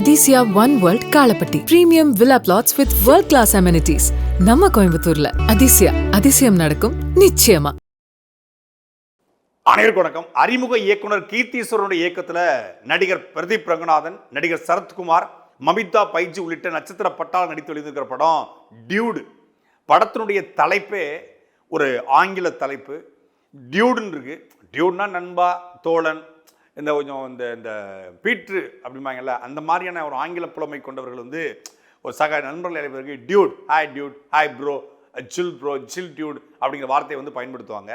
Athisaya one world Kalapatti premium villa plots with world class amenities நம்ம கோயம்புத்தூர்ல. அதிசயா அதிசயம் நடக்கும் நிச்சயமா. அனைவருக்கும் வணக்கம். அறிமுக இயக்குனர் கீர்த்தீஸ்வரனுடைய இயக்கத்தில் நடிகர் பிரதீப் ரங்கநாதன் நடிகர் சரத்குமார் மமிதா பைஜி உள்ளிட்ட நட்சத்திர பட்டால் நடித்து வெளியிருக்கிற படம் டியூடு. படத்தினுடைய தலைப்பே ஒரு ஆங்கில தலைப்பு. டியூடுன்னு இருக்கு. டியூட்னா நண்பா தோழன் இந்த கொஞ்சம் இந்த இந்த பீட்ரு அப்படிம்பாங்கல்ல அந்த மாதிரியான ஒரு ஆங்கில புலமை கொண்டவர்கள் வந்து ஒரு சக நண்பர்கள் நிறைய பேருக்கு dude hi dude hi bro chill bro chill dude அப்படிங்கிற வார்த்தையை வந்து பயன்படுத்துவாங்க.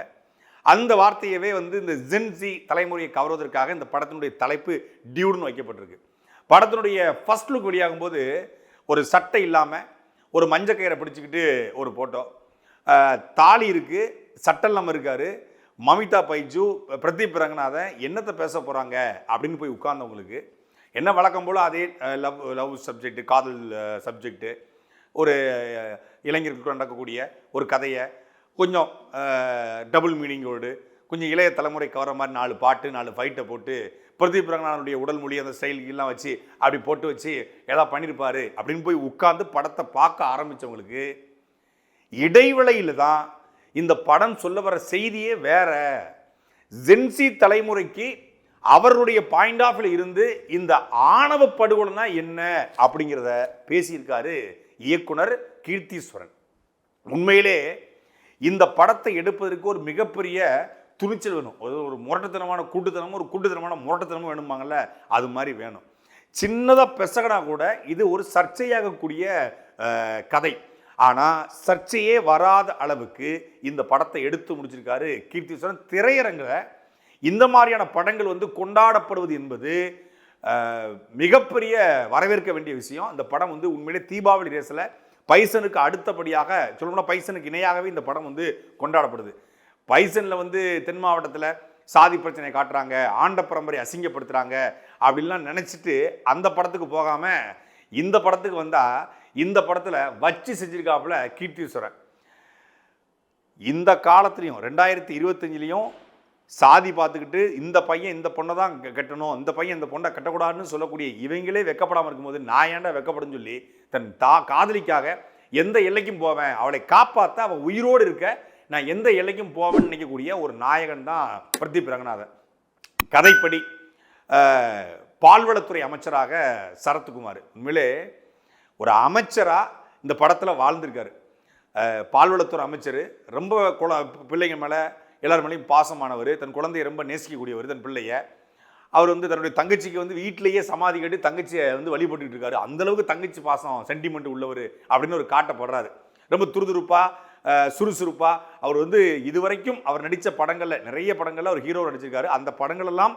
அந்த வார்த்தையவே வந்து இந்த ஜென்சி தலைமுறையை கவர்வதற்காக இந்த படத்தினுடைய தலைப்பு டியூடுன்னு வைக்கப்பட்டிருக்கு. படத்தினுடைய ஃபர்ஸ்ட் லுக் வெளியாகும் போது ஒரு சட்டை இல்லாமல் ஒரு மஞ்சள் கயிறை பிடிச்சிக்கிட்டு ஒரு ஃபோட்டோ தாலி இருக்குது சட்டல் நம்ம இருக்காரு. மமிதா பைஜு பிரதீப் ரங்கநாதன் என்னத்தை பேச போகிறாங்க அப்படின்னு போய் உட்கார்ந்தவங்களுக்கு என்ன வழக்கம் போல் அதே லவ் லவ் சப்ஜெக்ட் காதல் சப்ஜெக்ட்டு ஒரு இளைஞர்களுக்கு நடக்கக்கூடிய ஒரு கதையை கொஞ்சம் டபுள் மீனிங்கோடு கொஞ்சம் இளைய தலைமுறை கவர மாதிரி நாலு பாட்டு நாலு ஃபைட்டை போட்டு பிரதீப் ரங்கநாதனுடைய உடல் மொழி அந்த ஸ்டைல் எல்லாம் வச்சு அப்படி போட்டு வச்சு ஏதாவது பண்ணியிருப்பாரு அப்படின்னு போய் உட்காந்து படத்தை பார்க்க ஆரம்பித்தவங்களுக்கு இடைவேளையில் தான் இந்த படம் சொல்ல வர செய்தியே வேற. ஜென்சி தலைமுறைக்கு அவருடைய பாயிண்ட் ஆஃப்ல இருந்து இந்த ஆணவ படுகொலைனா என்ன அப்படிங்கிறத பேசியிருக்காரு இயக்குனர் கீர்த்தீஸ்வரன். உண்மையிலே இந்த படத்தை எடுப்பதற்கு ஒரு மிகப்பெரிய துணிச்சல் வேணும். ஒரு ஒரு முரட்டுத்தனமான கூட்டுத்தனமும் ஒரு கூட்டுத்தனமான முரட்டத்தனமும் வேணுமாங்கல்ல அது மாதிரி வேணும். சின்னதாக பெசகனா கூட இது ஒரு சர்ச்சையாகக்கூடிய கதை. ஆனால் சர்ச்சையே வராத அளவுக்கு இந்த படத்தை எடுத்து முடிச்சிருக்காரு கீர்த்தீஸ்வரன் திரையரங்கில் இந்த மாதிரியான படங்கள் வந்து கொண்டாடப்படுவது என்பது மிகப்பெரிய வரவேற்க வேண்டிய விஷயம். இந்த படம் வந்து உண்மையிலே தீபாவளி ரேஸில் பைசனுக்கு அடுத்தபடியாக சொல்லணும்னா பைசனுக்கு இணையாகவே இந்த படம் வந்து கொண்டாடப்படுது. பைசனில் வந்து தென் மாவட்டத்தில் சாதி பிரச்சனையை காட்டுறாங்க ஆண்ட பரம்பரை அசிங்கப்படுத்துகிறாங்க அப்படின்லாம் நினச்சிட்டு அந்த படத்துக்கு போகாமல் இந்த படத்துக்கு வந்தால் இந்த படத்தில் வச்சு செஞ்சிருக்காப்புல கீர்த்தீஸ்வரன் இந்த காலத்துலேயும் ரெண்டாயிரத்தி இருபத்தஞ்சிலையும் சாதி பார்த்துக்கிட்டு இந்த பையன் இந்த பொண்ணை தான் கட்டணும் இந்த பையன் இந்த பொண்ணை கட்டக்கூடாதுன்னு சொல்லக்கூடிய இவங்களே வெக்கப்படாமல் இருக்கும்போது நான் ஏன்டா வெக்கப்படுன்னு சொல்லி தன் தா காதலிக்காக எந்த எல்லைக்கும் போவேன் அவளை காப்பாற்ற அவள் உயிரோடு இருக்க நான் எந்த எல்லைக்கும் போவேன்னு நினைக்கக்கூடிய ஒரு நாயகன் தான் பிரதீப் ரங்கநாதன். கதைப்படி பால்வளத்துறை அமைச்சராக சரத்குமார். உண்மையிலே ஒரு அமைச்சராக இந்த படத்தில் வாழ்ந்திருக்காரு. பால்வளத்துறை அமைச்சர் ரொம்ப குழ பிள்ளைங்க மேலே எல்லார் மேலேயும் பாசமானவர் தன் குழந்தையை ரொம்ப நேசிக்கக்கூடியவர் தன் பிள்ளைய. அவர் வந்து தன்னுடைய தங்கச்சிக்கு வந்து வீட்டிலேயே சமாதி கட்டி தங்கச்சியை வந்து வழிபட்டுக்கிட்டு இருக்காரு. அந்தளவுக்கு தங்கச்சி பாசம் சென்டிமெண்ட் உள்ளவர் அப்படின்னு ஒரு காட்டப்படுறாரு. ரொம்ப துருதுருப்பாக சுறுசுறுப்பாக அவர் வந்து இதுவரைக்கும் அவர் நடித்த படங்களில் நிறைய படங்களில் அவர் ஹீரோ நடிச்சிருக்காரு. அந்த படங்கள் எல்லாம்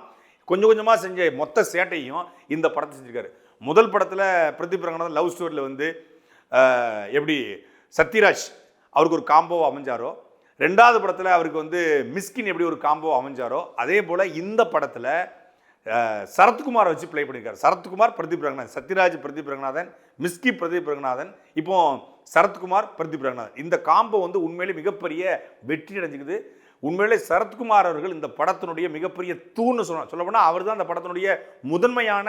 கொஞ்சம் கொஞ்சமாக செஞ்ச மொத்த சேட்டையும் இந்த படத்தை செஞ்சிருக்காரு. முதல் படத்தில் பிரதீப் ரங்கநாதன் லவ் ஸ்டோரியில் வந்து எப்படி சத்யராஜ் அவருக்கு ஒரு காம்போ அமைஞ்சாரோ ரெண்டாவது படத்தில் அவருக்கு வந்து மிஸ்கின் எப்படி ஒரு காம்போ அமைஞ்சாரோ அதே போல் இந்த படத்தில் சரத்குமாரை வச்சு ப்ளே பண்ணியிருக்காரு சரத்குமார் பிரதீப் ரங்கநாதன். சத்யராஜ் பிரதீப் ரங்கநாதன். மிஸ்கி பிரதீப் ரங்கநாதன். இப்போ சரத்குமார் பிரதீப் ரங்கநாதன். இந்த காம்போ வந்து உண்மையிலே மிகப்பெரிய வெற்றி அடைஞ்சிக்குது. உண்மையிலே சரத்குமார் அவர்கள் இந்த படத்தினுடைய மிகப்பெரிய தூண்னு சொல்லலாம். சொல்லப்போனால் அவர் தான் அந்த படத்தினுடைய முதன்மையான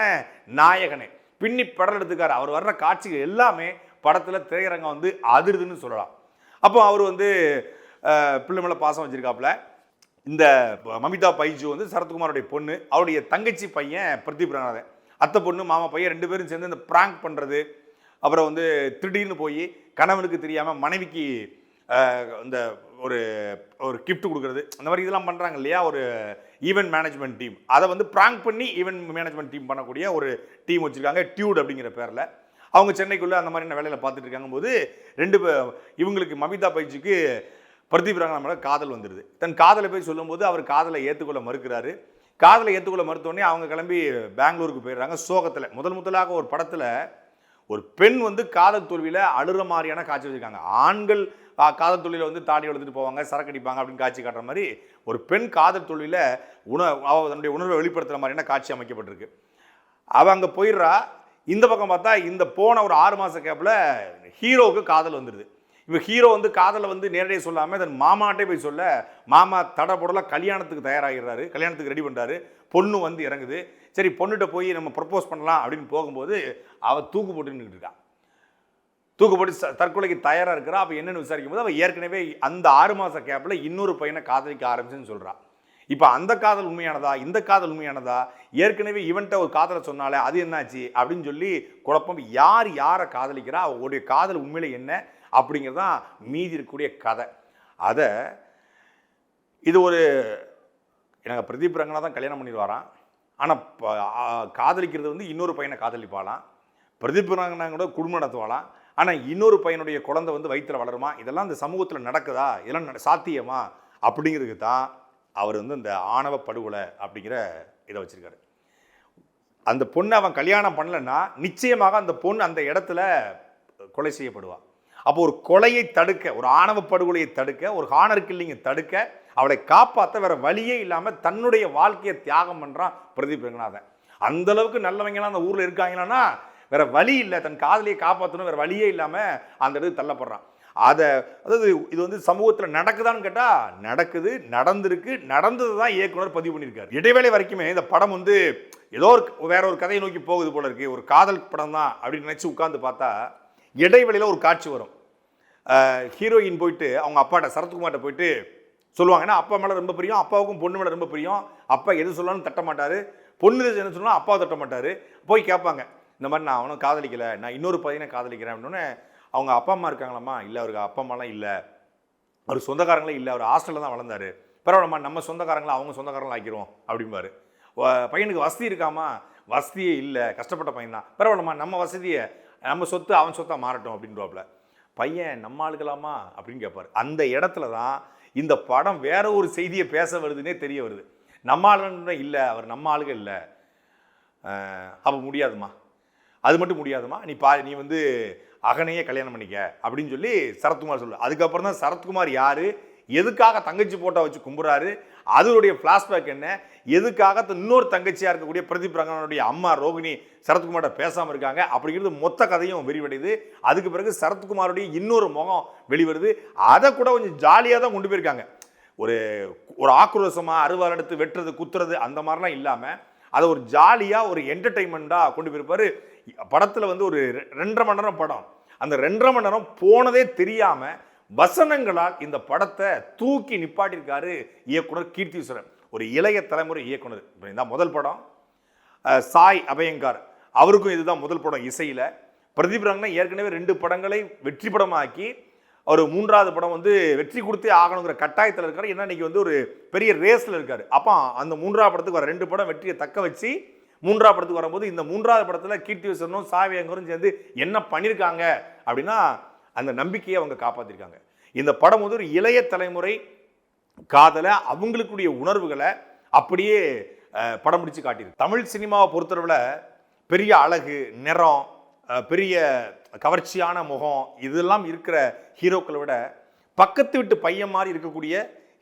நாயகனே. பின்னி படம் எடுத்துக்காரு. அவர் வர்ற காட்சிகள் எல்லாமே படத்தில் திரையரங்கம் வந்து அதிருதுன்னு சொல்லலாம். அப்போ அவர் வந்து அஹ், பிள்ளை மேலே பாசம் வச்சுருக்காப்புல. இந்த மமிதா பைஜு வந்து சரத்குமாரோடைய பொண்ணு. அவருடைய தங்கச்சி பையன் பிரதீப் ரங்கநாதன் அத்தை பொண்ணு மாமா பையன் ரெண்டு பேரும் சேர்ந்து இந்த ப்ராங்க் பண்ணுறது அப்புறம் வந்து திடீர்னு போய் கணவனுக்கு தெரியாமல் மனைவிக்கு இந்த ஒரு ஒரு கிஃப்ட் கொடுக்குறது. அந்த மாதிரி இதெல்லாம் பண்ணுறாங்க இல்லையா? ஒரு ஈவெண்ட் மேனேஜ்மெண்ட் டீம் அதை வந்து ப்ராங்க் பண்ணி ஈவெண்ட் மேனேஜ்மெண்ட் டீம் பண்ணக்கூடிய ஒரு டீம் வச்சுருக்காங்க டியூட் அப்படிங்கிற பேரில். அவங்க சென்னைக்குள்ளே அந்த மாதிரியான வேலையில் பார்த்துட்டு இருக்காங்க போது ரெண்டு இவங்களுக்கு மமிதா பயிற்சிக்கு பிரதீப் ரங்கநாதன் மேல காதல் வந்துடுது தன் காதலை போய் சொல்லும்போது அவர் காதலை ஏற்றுக்கொள்ள மறுக்கிறாரு. காதலை ஏற்றுக்கொள்ள மறுத்தோடனே அவங்க கிளம்பி பெங்களூருக்கு போயிடுறாங்க சோகத்தில். முதல் முதலாக ஒரு படத்தில் ஒரு பெண் வந்து காதல் தோல்வியில் அழுகிற மாதிரியான காட்சி வச்சிருக்காங்க. ஆண்கள் காதல் தொழிலை வந்து தாடி வளர்த்துட்டு போவாங்க சரக்கு அடிப்பாங்க அப்படின்னு காட்சி காட்டுற மாதிரி ஒரு பெண் காதல் தொழிலில் உண அவ தன்னுடைய உணர்வை வெளிப்படுத்துகிற மாதிரியான காட்சி அமைக்கப்பட்டிருக்கு. அவள் அங்கே போயிடுறா. இந்த பக்கம் பார்த்தா இந்த போன ஒரு ஆறு மாத கேப்பில் ஹீரோவுக்கு காதல் வந்துடுது இப்போ ஹீரோ வந்து காதலை வந்து நேரடியாக சொல்லாமல் தன் மாமாட்டே போய் சொல்ல மாமா தடபுடலாக கல்யாணத்துக்கு தயாராகிறாரு கல்யாணத்துக்கு ரெடி பண்ணுறாரு பொண்ணு வந்து இறங்குது. சரி பொண்ணுகிட்ட போய் நம்ம ப்ரப்போஸ் பண்ணலாம் அப்படின்னு போகும்போது அவள் தூக்கு போட்டு நின்றுட்டு இருக்கா. தூக்கு போட்டு தற்கொலைக்கு தயாராக இருக்கிறா அப்போ என்னன்னு விசாரிக்கும் போது அவள் ஏற்கனவே அந்த ஆறு மாத கேப்பில் இன்னொரு பையனை காதலிக்க ஆரம்பிச்சுன்னு சொல்கிறான் இப்போ அந்த காதல் உண்மையானதா? இந்த காதல் உண்மையானதா? ஏற்கனவே இவன்ட்ட ஒரு காதலை சொன்னாலே அது என்னாச்சு? அப்படின்னு சொல்லி குழப்பம் யார் யாரை காதலிக்கிறா? அவருடைய காதல் உண்மையில் என்ன? அப்படிங்கிறது தான் மீதி இருக்கக்கூடிய கதை. அதை இது ஒரு எனக்கு பிரதீப் ரங்கனா தான் கல்யாணம் பண்ணிடுவாராம். ஆனால் காதலிக்கிறது வந்து இன்னொரு பையனை காதலிப்பாளாம். பிரதீப் ரங்கனா கூட குடும்பம் நடத்துவாளாம். ஆனால் இன்னொரு பையனுடைய குழந்தை வந்து வயிற்றில் வளருமா? இதெல்லாம் இந்த சமூகத்தில் நடக்குதா? இதெல்லாம் நட- சாத்தியமா? அப்படிங்கிறதுக்கு தான் அவர் வந்து இந்த ஆணவ படுகொலை அப்படிங்கிற இதை வச்சிருக்காரு. அந்த பொண்ணை அவன் கல்யாணம் பண்ணலைன்னா நிச்சயமாக அந்த பொண்ணு அந்த இடத்துல கொலை செய்யப்படுவாள் அப்போ ஒரு கொலையை தடுக்க ஒரு ஆணவ படுகொலையை தடுக்க ஒரு ஹானர் கில்லிங்கை தடுக்க அவளை காப்பாற்ற வேற வழியே இல்லாமல் தன்னுடைய வாழ்க்கையை தியாகம் பண்ணுறான் பிரதீப் ரங்கநாதன். அந்த அளவுக்கு நல்லவங்கலாம் அந்த ஊரில் இருக்காங்களான்னா வேற வழி இல்லை. தன் காதலியை காப்பாற்றணும் வேற வழியே இல்லாமல் அந்த இடத்துக்கு தள்ளப்படுறான். அதை அதாவது இது வந்து சமூகத்தில் நடக்குதான்னு கேட்டால் நடக்குது நடந்திருக்கு நடந்தது தான் இயக்குனர் பதிவு பண்ணியிருக்காரு. இடைவேளை வரைக்குமே இந்த படம் வந்து ஏதோ ஒரு வேற ஒரு கதையை நோக்கி போகுது போல இருக்கு. ஒரு காதல் படம் தான் அப்படின்னு நினச்சி உட்காந்து பார்த்தா இடைவெளியில் ஒரு காட்சி வரும். ஹீரோயின் போயிட்டு அவங்க அப்பாட்ட சரத்குமார்கிட்ட போயிட்டு சொல்லுவாங்க. ஏன்னா அப்பா மேலே ரொம்ப பிரியம் அப்பாவுக்கும் பொண்ணு மேலே ரொம்ப பிரியம். அப்பா எது சொன்னாலும் தட்ட மாட்டார் பொண்ணு என்ன சொன்னாலும் அப்பா தட்ட மாட்டார் போய் கேட்பாங்க. இந்த மாதிரி நான் அவனும் காதலிக்கலை நான் இன்னொரு பையனை காதலிக்கிறேன் அப்படின்னு அவங்க அப்பா அம்மா இருக்காங்களாம்மா இல்லை அவருக்கு அப்பா அம்மாலாம் இல்லை. அவர் சொந்தக்காரங்களே இல்லை அவர் ஹாஸ்டலில் தான் வளர்ந்தார். பரவாயில்லம்மா நம்ம சொந்தக்காரங்களை அவங்க சொந்தக்காரங்களும் ஆக்கிடுவோம் அப்படிம்பாரு. பையனுக்கு வசதி இருக்காமா வசதியே இல்லை கஷ்டப்பட்ட பையன் தான். பரவாயில்லம்மா நம்ம வசதியை நம்ம சொத்து அவன் சொத்தாக மாறட்டும் அப்படின்றவாப்புல பையன் நம்ம ஆளுக்கலாமா? அப்படின்னு கேட்பார் அந்த இடத்துல தான் இந்த படம் வேற ஒரு செய்தியை பேச வருதுன்னே தெரிய வருது. நம்ம ஆளுன்னு இல்லை அவர் நம்ம ஆளுக இல்லை. அப்போ முடியாதுமா அது மட்டும் முடியாதுமா நீ பா நீ வந்து அகனையே கல்யாணம் பண்ணிக்க அப்படின்னு சொல்லி சரத்குமார் சொல்லு அதுக்கப்புறம் தான் சரத்குமார் யார்? எதுக்காக தங்கச்சி போட்டோ வச்சு கும்புறாரு? அதனுடைய ஃப்ளாஷ்பேக் என்ன? எதுக்காக இன்னொரு தங்கச்சியாக இருக்கக்கூடிய பிரதீப் ரங்கனுடைய அம்மா ரோகிணி சரத்குமார்ட்ட பேசாமல் இருக்காங்க? அப்படிங்கிறது மொத்த கதையும் விரிவடையுது. அதுக்கு பிறகு சரத்குமாருடைய இன்னொரு முகம் வெளிவருது. அதை கூட கொஞ்சம் ஜாலியாக தான் கொண்டு போயிருக்காங்க. ஒரு ஒரு ஆக்ரோஷமாக அறுவாள் எடுத்து வெட்டுறது குத்துறது அந்த மாதிரிலாம் இல்லாமல் அதை ஒரு ஜாலியாக ஒரு என்டர்டைன்மெண்ட்டாக கொண்டு போயிருப்பார். படத்தில் வந்து ஒரு ரெண்டரை மணி நேரம் படம். அந்த ரெண்டரை மணி நேரம் போனதே தெரியாமல் வசனங்களால் இந்த படத்தை தூக்கி நிப்பாட்டியிருக்காரு இயக்குனர் கீர்த்தீஸ்வரன் ஒரு இளைய தலைமுறை இயக்குனர். இப்போ முதல் படம். சாய் அபயங்கார். அவருக்கும் இதுதான் முதல் படம் இசையில். பிரதீப் ரங்கன் ஏற்கனவே ரெண்டு படங்களை வெற்றி படமாக்கி அவர் மூன்றாவது படம் வந்து வெற்றி கொடுத்தே ஆகணுங்கிற கட்டாயத்தில் இருக்கார். ஏன்னா இன்னைக்கு வந்து ஒரு பெரிய ரேஸில் இருக்கார். அப்போ அந்த மூன்றாவது படத்துக்கு வர ரெண்டு படம் வெற்றியை தக்க வச்சு மூன்றாவது படத்துக்கு வரும்போது இந்த மூன்றாவது படத்தில் கீர்த்தி கீர்த்திவசனும் சாவியங்கரும் சேர்ந்து என்ன பண்ணியிருக்காங்க அப்படின்னா அந்த நம்பிக்கையை அவங்க காப்பாற்றிருக்காங்க இந்த படம் வந்து ஒரு இளைய தலைமுறை காதலை அவங்களுக்குடைய உணர்வுகளை அப்படியே படம் பிடிச்சு காட்டியிருக்கு. தமிழ் சினிமாவை பொறுத்தளவில் பெரிய அழகு நிறம் பெரிய கவர்ச்சியான முகம் இதெல்லாம் இருக்கிற ஹீரோக்களை விட பக்கத்து வீட்டு பையன் மாதிரி இருக்கக்கூடிய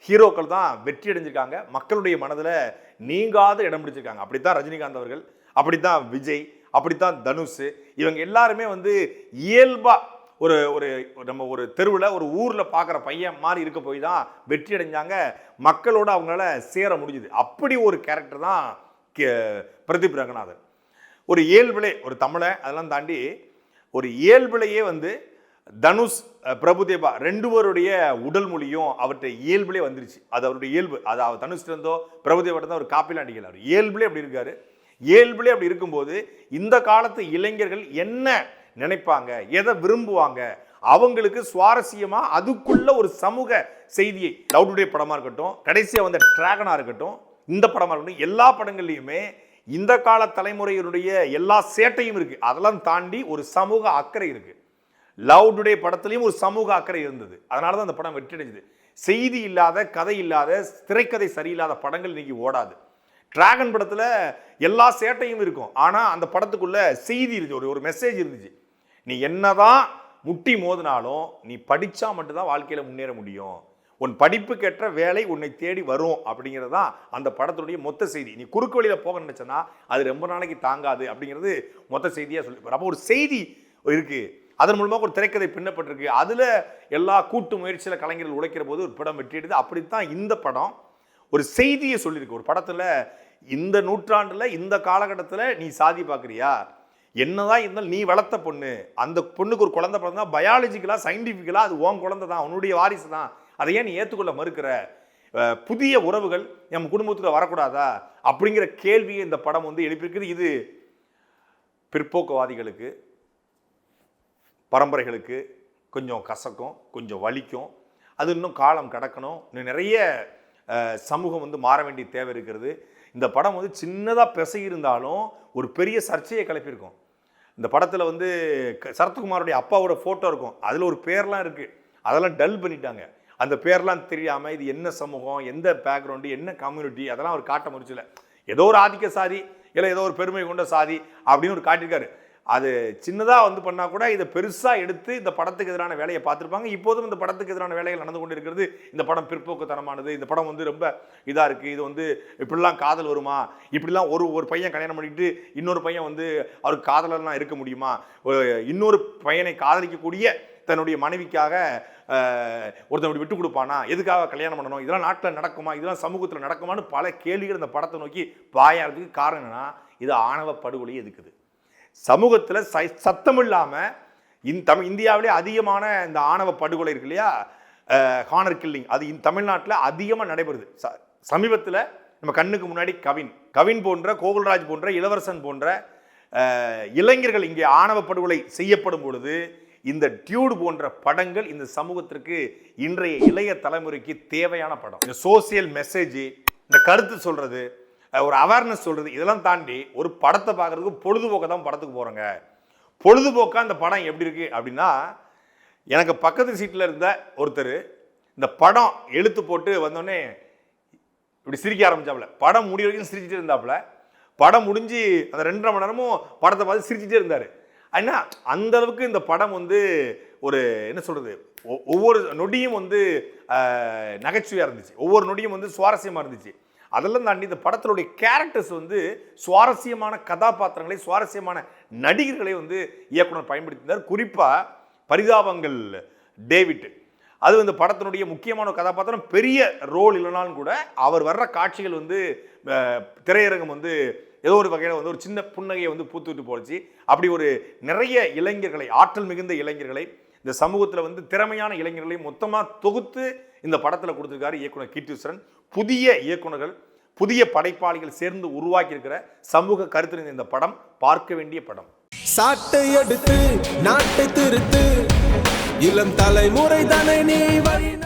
ஹீரோக்கள் தான் வெற்றி அடைஞ்சிருக்காங்க. மக்களுடைய மனதில் நீங்காத இடம் பிடிச்சிருக்காங்க. அப்படித்தான் ரஜினிகாந்த் அவர்கள் அப்படித்தான் விஜய் அப்படித்தான் தனுஷ் இவங்க எல்லாருமே வந்து இயல்பாக ஒரு ஒரு நம்ம ஒரு தெருவில் ஒரு ஊரில் பார்க்குற பையன் மாதிரி இருக்க போய் தான் வெற்றி அடைஞ்சாங்க. மக்களோட அவங்களால சேர முடிஞ்சுது. அப்படி ஒரு கேரக்டர் தான் கே- பிரதீப் ரங்கநாதன். ஒரு இயல்பிலே ஒரு தமிழை அதெல்லாம் தாண்டி ஒரு இயல்பிலேயே வந்து தனுஷ் பிரபுதேவா ரெண்டு பேருடைய உடல் மொழியும் அவர்கிட்ட இயல்புலே வந்துருச்சு. அது அவருடைய இயல்பு. அது அவர் தனுஷ்டிருந்தோ பிரபுதேவாட்ட தான் ஒரு காப்பிலாம் அடிக்கல அவர். இயல்புலே அப்படி இருக்காரு. இயல்புலே அப்படி இருக்கும்போது இந்த காலத்து இளைஞர்கள் என்ன நினைப்பாங்க? எதை விரும்புவாங்க? அவங்களுக்கு சுவாரஸ்யமாக அதுக்குள்ள ஒரு சமூக செய்தியை லவுடுடைய படமாக இருக்கட்டும் கடைசியாக வந்த ட்ராகனாக இருக்கட்டும் இந்த படமாக இருக்கட்டும் எல்லா படங்கள்லையுமே இந்த கால தலைமுறையினுடைய எல்லா சேட்டையும் இருக்குது அதெல்லாம் தாண்டி ஒரு சமூக அக்கறை இருக்குது லவ் டுடே படத்துலையும் ஒரு சமூக அக்கறை இருந்தது. அதனால தான் அந்த படம் வெற்றியடைஞ்சது. செய்தி இல்லாத கதை இல்லாத திரைக்கதை சரியில்லாத படங்கள் இன்னைக்கு ஓடாது. டிராகன் படத்தில் எல்லா சேட்டையும் இருக்கும். ஆனால் அந்த படத்துக்குள்ளே செய்தி இருந்துச்சு. ஒரு ஒரு மெசேஜ் இருந்துச்சு. நீ என்னதான் முட்டி மோதினாலும் நீ படித்தா மட்டும்தான் வாழ்க்கையில் முன்னேற முடியும். உன் படிப்புக்கேற்ற வேலை உன்னை தேடி வரும் அப்படிங்கிறது தான் அந்த படத்துடைய மொத்த செய்தி. நீ குறுக்கு வழியில் போக நினச்சனா அது ரொம்ப நாளைக்கு தாங்காது அப்படிங்கிறது மொத்த செய்தியாக சொல்லி அப்போ ஒரு செய்தி இருக்குது அதன் மூலமாக ஒரு திரைக்கதை பின்னப்பட்டிருக்கு. அதில் எல்லா கூட்டு முயற்சியில் கலைஞர்கள் உழைக்கிற போது ஒரு படம் வெற்றிடுது அப்படித்தான் இந்த படம் ஒரு செய்தியை சொல்லியிருக்கு. ஒரு படத்தில் இந்த நூற்றாண்டில் இந்த காலகட்டத்தில் நீ சாதி பார்க்குறியா என்னதான் இருந்தாலும் நீ வளர்த்த பொண்ணு. அந்த பொண்ணுக்கு ஒரு குழந்தை பிறந்தா பயாலஜிக்கலாக சயின்டிஃபிக்கலாக அது உன் குழந்தை தான் உன்னுடைய வாரிசு தான் அதை ஏன் நீ ஏற்றுக்கொள்ள மறுக்கிற? புதிய உறவுகள் நம்ம குடும்பத்தில் வரக்கூடாதா? அப்படிங்கிற கேள்வியை இந்த படம் வந்து எழுப்பியிருக்குது. இது பிற்போக்குவாதிகளுக்கு பரம்பரைகளுக்கு கொஞ்சம் கசக்கும் கொஞ்சம் வலிக்கும். அது இன்னும் காலம் கடக்கணும். இன்னும் நிறைய சமூகம் வந்து மாற வேண்டிய தேவை இருக்கிறது. இந்த படம் வந்து சின்னதாக பிசை இருந்தாலும் ஒரு பெரிய சர்ச்சையை கிளப்பியிருக்கும். இந்த படத்தில் வந்து க- சரத்குமாருடைய அப்பாவோட ஃபோட்டோ இருக்கும். அதில் ஒரு பேர்லாம் இருக்குது அதெல்லாம் டல் பண்ணிட்டாங்க. அந்த பேர்லாம் தெரியாமல் இது என்ன சமூகம் எந்த பேக்ரவுண்டு என்ன கம்யூனிட்டி அதெல்லாம் அவர் காட்ட முடிச்சல ஏதோ ஒரு ஆதிக்க சாதி இல்லை ஏதோ ஒரு பெருமை கொண்ட சாதி அப்படின்னு ஒரு காட்டியிருக்காரு. அது சின்னதாக வந்து பண்ணால் கூட இதை பெருசாக எடுத்து இந்த படத்துக்கு எதிரான வேலையை பார்த்துருப்பாங்க. இப்போதும் இந்த படத்துக்கு எதிரான வேலைகள் நடந்து கொண்டு இருக்கிறது இந்த படம் பிற்போக்குத்தனமானது இந்த படம் வந்து ரொம்ப இதாக இருக்குது இது வந்து இப்படிலாம் காதல் வருமா? இப்படிலாம் ஒரு ஒரு பையன் கல்யாணம் பண்ணிட்டு இன்னொரு பையன் வந்து அவருக்கு காதலெல்லாம் இருக்க முடியுமா? இன்னொரு பையனை காதலிக்கக்கூடிய தன்னுடைய மனைவிக்காக அஹ், ஒருத்தன் விட்டு கொடுப்பானா? எதுக்காக கல்யாணம் பண்ணணும்? இதெல்லாம் நாட்டில் நடக்குமா? இதெல்லாம் சமூகத்தில் நடக்குமான்னு பல கேள்விகள் இந்த படத்தை நோக்கி பாயறதுக்கு காரணம் என்னன்னா இது ஆணவ படுகொலையே இருக்குது சமூகத்தில் ச சத்தம் இல்லாமல் இந் தமிழ் இந்தியாவிலே அதிகமான இந்த ஆணவ படுகொலை இருக்கு இல்லையா? Honour killing. அது இந்த தமிழ்நாட்டில் அதிகமாக நடைபெறுது. ச சமீபத்தில் நம்ம கண்ணுக்கு முன்னாடி கவின். கவின் போன்ற கோகுல்ராஜ் போன்ற இளவரசன் போன்ற இளைஞர்கள் இங்கே ஆணவ படுகொலை செய்யப்படும் பொழுது இந்த டியூடு போன்ற படங்கள் இந்த சமூகத்திற்கு இன்றைய இளைய தலைமுறைக்கு தேவையான படம். இந்த சோசியல் மெசேஜ் இந்த கருத்து சொல்கிறது ஒரு அவேர்னஸ் சொல்கிறது இதெல்லாம் தாண்டி ஒரு படத்தை பார்க்கறதுக்கு பொழுதுபோக்க தான் படத்துக்கு போகிறோங்க பொழுதுபோக்காக அந்த படம் எப்படி இருக்குது அப்படின்னா எனக்கு பக்கத்து சீட்டில் இருந்த ஒருத்தர் இந்த படம் எழுத்து போட்டு வந்தோடனே இப்படி சிரிக்க ஆரம்பிச்சாப்புல. படம் முடிய வரைக்கும் சிரிச்சிட்டே இருந்தாப்புல. படம் முடிஞ்சு அந்த ரெண்டரை மணி நேரமும் படத்தை பார்த்து சிரிச்சிட்டே இருந்தார். ஏன்னா அந்த அளவுக்கு இந்த படம் வந்து ஒரு என்ன சொல்கிறது ஒ- ஒவ்வொரு நொடியும் வந்து நகைச்சுவையாக இருந்துச்சு. ஒவ்வொரு நொடியும் வந்து சுவாரஸ்யமாக இருந்துச்சு. அதெல்லாம் தாண்டி இந்த படத்தினுடைய கேரக்டர்ஸ் வந்து சுவாரஸ்யமான கதாபாத்திரங்களை சுவாரஸ்யமான நடிகர்களை வந்து இயக்குனர் பயன்படுத்தினார் குறிப்பாக பரிதாபங்கள் டேவிட். அது இந்த படத்தினுடைய முக்கியமான ஒரு கதாபாத்திரம். பெரிய ரோல் இல்லைனாலும் கூட அவர் வர்ற காட்சிகள் வந்து திரையரங்கம் வந்து ஏதோ ஒரு வகையில் வந்து ஒரு சின்ன புன்னகையை வந்து பூத்துவிட்டு போச்சு. அப்படி ஒரு நிறைய இளைஞர்களை ஆற்றல் மிகுந்த இளைஞர்களை இந்த சமூகத்தில் வந்து திறமையான இளைஞர்களை மொத்தமாக தொகுத்து இந்த படத்தில் கொடுத்துருக்காரு இயக்குனர் கீர்த்திஸ்வரன் புதிய இயக்குனர்கள் புதிய படைப்பாளிகள் சேர்ந்து உருவாக்கியிருக்கிற சமூக கருத்து நிறைந்த இந்த படம் பார்க்க வேண்டிய படம். சாட்டை எடுத்து நாட்டை திருத்து. இளம் தலைமுறை தானே நீ வழி